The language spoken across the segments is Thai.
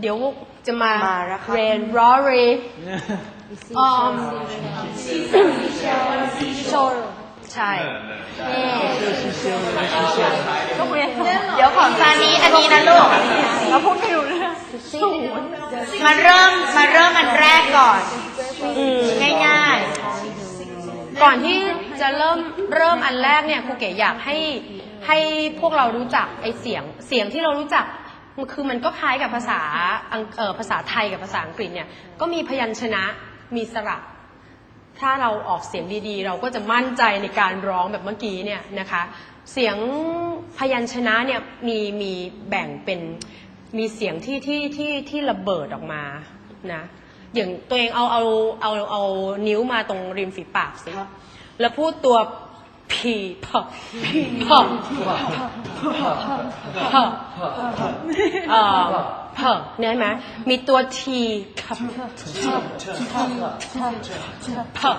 เดี๋ยวจะมามาแล้วครับ เรนรอรีออมโชลใช่ต้องเรียนเดี๋ยวของซานี้อันนี้นะลูกเราพูดไม่รู้เรื่องมาเริ่มมาเริ่มอันแรกก่อนง่ายก่อนที่จะเริ่มเริ่มอันแรกเนี่ยครูเก๋อยากให้ให้พวกเรารู้จักไอเสียงเสียงที่เรารู้จักมัน คือมันก็คล้ายกับภาษาอังเอ่อภาษาไทยกับภาษาอังกฤษเนี่ยก็มีพยัญชนะมีสระ ถ้าเราออกเสียงดีๆ เราก็จะมั่นใจในการร้องแบบเมื่อกี้เนี่ยนะคะเสียงพยัญชนะเนี่ยมีมีแบ่งเป็นมีเสียงที่ที่ที่ที่ระเบิดออกมานะอย่างตัวเองเอาเอาเอาเอานิ้วมาตรงริมฝีปากสิแล้วพูดตัว พีพอพีพอพอเอ่อเพอเนี่ยเห็นไหมมีตัวทีครับเพอ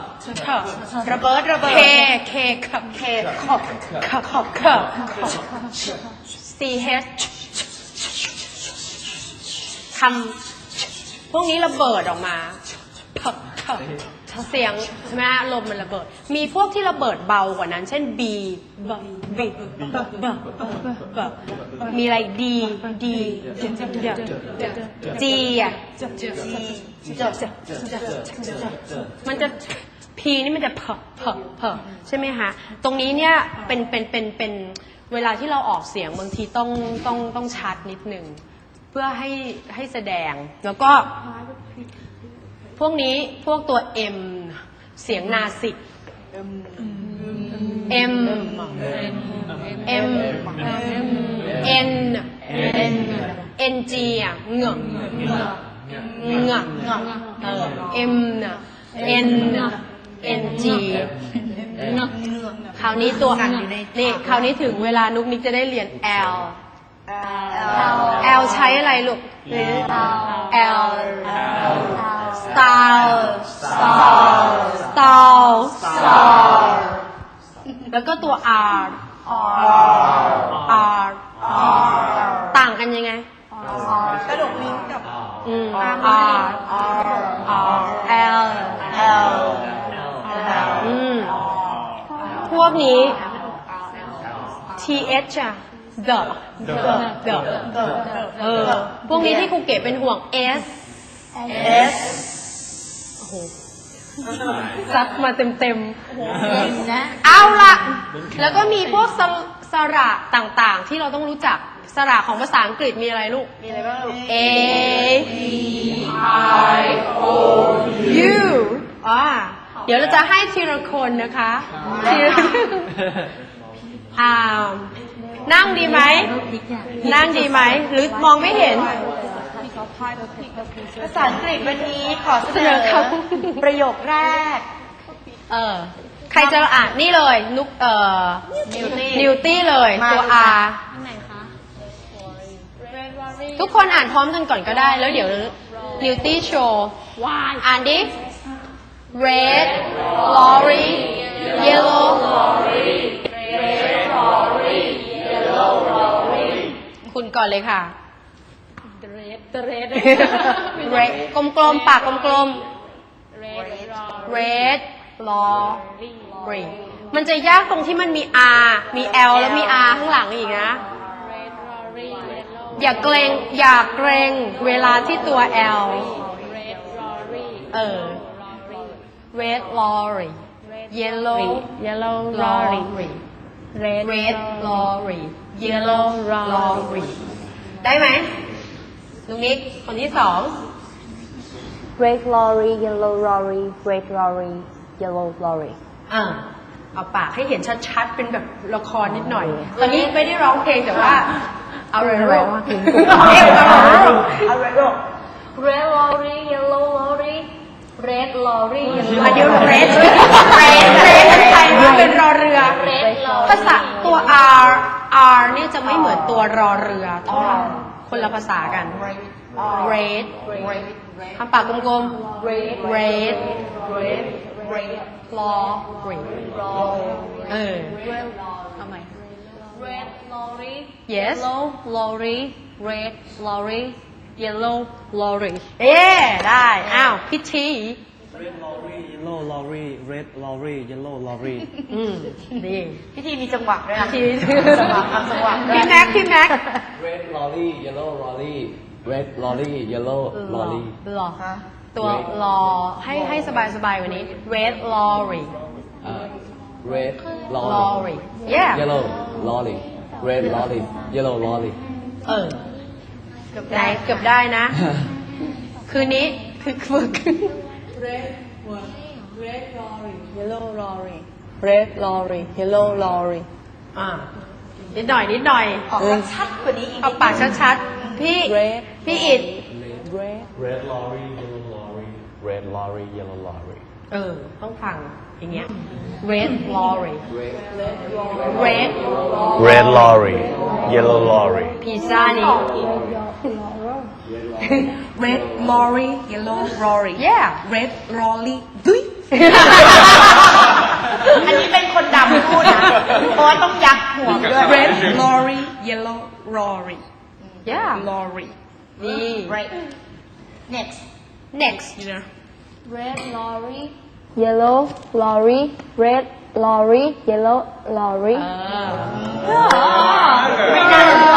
เพอๆระเบิดระเบิดเคเคครับเคขอบขอบขอบขอบ C H คำพวกนี้ระเบิดออกมาขอบขอบ เสียงใช่ไหมลมมันระเบิด มีพวกที่ระเบิดเบากว่านั้น เช่น B B B B B B มีอะไร D D G อะ มันจะพีนี่มันจะเพอเพอเพอใช่ไหมคะตรงนี้เนี่ยเป็นเป็นเป็นเป็นเวลาที่เราออกเสียงบางทีต้องต้องต้องชัดนิดหนึ่งเพื่อให้ให้แสดงแล้วก็ พวกนี้พวกตัว M เสียงนาสิก M M N N G อะเหงงเหงงเออ M น่ะ N N G คราวนี้ตัวนี่คราวนี้ถึงเวลานุกนิกจะได้เรียน L L ใช้อะไรลูก L style style style แล้วก็ตัว R R r ต่างกันยังไงกระดกลิ้นกับอืม R R L L อืมพวกนี้ T H อะ the the เออพวกนี้ที่ครูเก็บเป็นห่วง S S โอ้โหซัดมาเต็มเต็มนะๆเอาละแล้วก็มีพวกสระสระต่างๆ ที่เราต้องรู้จักสระของภาษาอังกฤษมีอะไรลูก มีอะไรบ้างลูก A I O U อ่าเดี๋ยวเราจะให้ทีละคนนะคะทีละอ่านั่งดีไหม นั่งดีไหม หรือมองไม่เห็น ภาษาอังกฤษวันนี้ขอเสเสนนออครับประโยคแรก เออ ใครจะอ่านนี่เลยนุกเอ่อนิวตี้เลยมาตัวเลย R ค่ะทุกคนอ่านพร้อมกันก่อนก็ได้ แล้วเดี๋ยวนิวตี้โชว์อ่านดิ red lorry yellow lorry คุณก่อนเลยค่ะ red กลมๆปากกลมๆ red lorry มันจะยากตรงที่มันมี R มี L แล้วมี R ข้างหลังอีกนะอย่าเกรงอย่าเกรงเวลาที่ตัว L เออ red lorry yellow yellow lorry lorry red red lorry yellow lorry ได้ไหม ลุงนิกคนที่สอง red lorry yellow lorry red lorry yellow lorry อ่าเอาปากให้เห็นชัดๆ เป็นแบบละครนิดหน่อย ตอนนี้ไม่ได้ร้องเพลงแต่ว่า เอาเลยร้องเพลงเอ๊ะเอาเลยเอาเลยลูก red lorry yellow lorry red lorry มาเดียวเรสเรสเรสไทยมันเป็นรอเรือ ภาษาตัว R R เนี่ยจะไม่เหมือนตัวรอเรือเท่าไหร่ คนละภาษากัน red ทำปากกลมๆ red red lorry เออ red lorry yes yellow lorry red lorry yellow lorry เอ๊ได้ อ้าวพิธี Red lorry yellow lorry red lorry yellow lorry อืมดีพิธีมีจังหวะด้วยนะพิธีจังหวะทำจังหวะด้วยพี่แม็กพี่แม็ก Red lorry yellow lorry red lorry yellow หรอ lorry หรอฮะตัวรอให้ให้สบายสบายๆกว่านี้ red lorry อ่า red lorry lorry yeah yellow lorry red lorry yellow lorry เออไหนเกือบได้นะ คืนนี้คือฝึก yellow lorry red lorry yellow lorry อ่านิดหน่อยนิดหน่อยออกชัดกว่านี้อีกเอาปากชัดๆ พี่ Red พี่อิด red red lorry yellow lorry red lorry yellow lorry เออ ต้องฟังอย่างเงี้ย red lorry red red lorry yellow lorry พิซซ่านี้ Red lorry, yellow lorry. yeah Red lorry, ดุย อันนี้เป็นคนดำพูดนะเพราะว่าต้องยักหัวด้วย Red lorry, yellow lorry. yeah Lorry. ดี right next next You know. red lorry yellow lorry red lorry yellow lorry ไม่น่าเชื่อ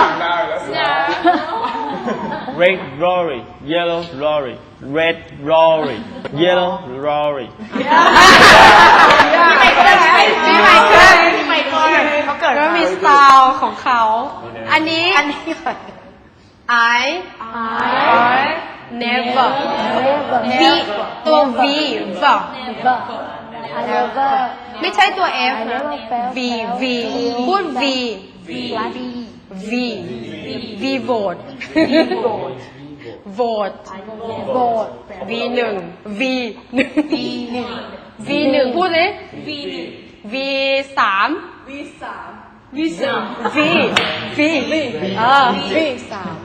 red lorry yellow lorry red lorry yellow lorry พี่ไมเคิลพี่ไมเคิลพี่ไมเคิลเขาเกิดก็มามีสไตล์ของเขา อันนี้ อันนี้ก่อน I I never never V ตัว V V I never ไม่ใช่ตัว F I นะ never felt V V พูด V V V vote vote vote V หนึ่ง V หนึ่ง V หนึ่งพูดสิ V หนึ่ง V สาม V สาม V สาม V V เออ V สาม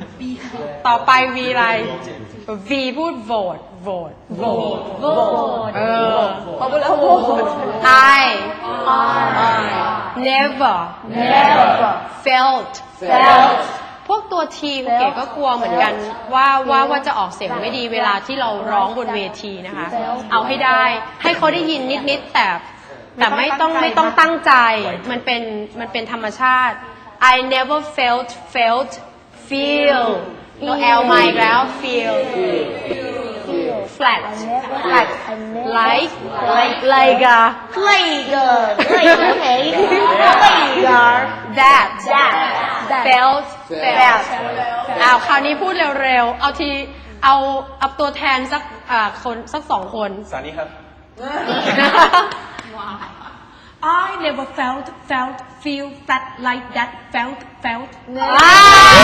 ต่อไป V อะไร V พูด vote vote vote vote เออพอพูดแล้ว vote I I never never felt felt พวกตัวทีคุณเก๋ก็กลัวเหมือนกันว่าว่าว่าจะออกเสียงไม่ดีเวลาที่เราร้องบนเวทีนะคะ เอาให้ได้ให้เขาได้ยินนิดๆแต่แต่ไม่ต้องไม่ต้องตั้งใจ มันเป็นมันเป็นธรรมชาติ I never felt felt feel ตัว L มาอีกแล้ว feel flat flat like like like a Lager Lager okay Lager that that felt felt อ้าวคราวนี้พูดเร็วๆ เอาที เอาเอาตัวแทนสักอ่าคนสักสองคน สานี้ครับ I never felt, felt, feel that like that, felt, felt. ว้า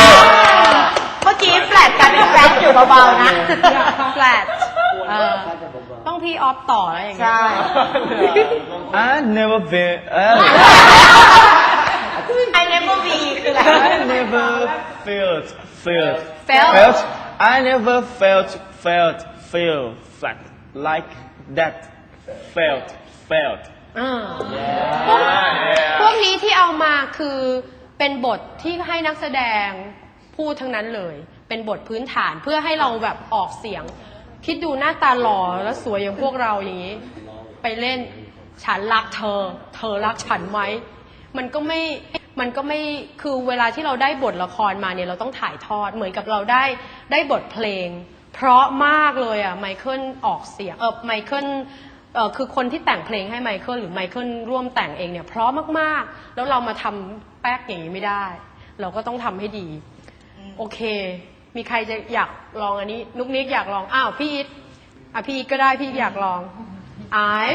วเมื่อกี้แฟลตกลายเป็นแฟลตอยู่เบาๆนะ flat เออต้องพี่ออฟต่อแล้วอย่างเงี้ยใช่ I never feel I never be คืออะไร I never felt felt Felt? felt I never felt felt feel flat like that felt felt อ่าพวกพวกนี้ที่เอามาคือเป็นบทที่ให้นักแสดงพูดทั้งนั้นเลย เป็นบทพื้นฐานเพื่อให้เราแบบออกเสียง คิดดูหน้าตาหล่อแล้วสวยอย่างพวกเราอย่างนี้ ไปเล่นฉันรักเธอ เธอรักฉันไหม มันก็ไม่ มันก็ไม่คือเวลาที่เราได้บทละครมาเนี่ยเราต้องถ่ายทอดเหมือนกับเราได้ได้บทเพลง เพราะมากเลยอะไมเคิลออกเสียงเออไมเคิลเออคือคนที่แต่งเพลงให้ไมเคิลหรือไมเคิลร่วมแต่งเองเนี่ยเพราะมากๆ แล้วเรามาทำแป๊กอย่างนี้ไม่ได้ เราก็ต้องทำให้ดี โอเค มีใครจะอยากลองอันนี้ นุกนิกอยากลอง อ้าว พี่อิทอะพี่อิทก็ได้พี่อยากลอง I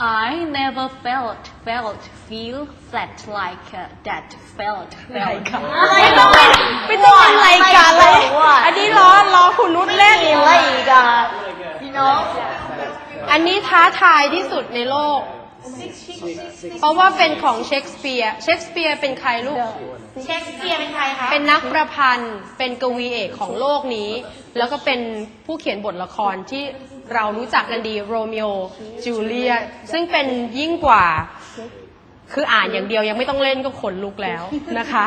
I never felt felt feel flat like uh, that felt felt ไม่ต้องเป็นไม่ต้องเป็นรายการเลยอันนี้ล้อล้อคุณนุชเล่นอะไรอีกอะพี่น้องอันนี้ท้าทายที่สุดในโลก เพราะว่าเป็นของเชคสเปียร์เชคสเปียร์เป็นใครลูก เชคสเปียร์เป็นใครคะ เป็นนักประพันธ์ เป็นกวีเอกของโลกนี้ แล้วก็เป็นผู้เขียนบทละครที่ เรารู้จักกันดีโรมิโอจูเลียตซึ่งเป็นยิ่งกว่า คืออ่านอย่างเดียวยังไม่ต้องเล่นก็ขนลุกแล้วนะคะ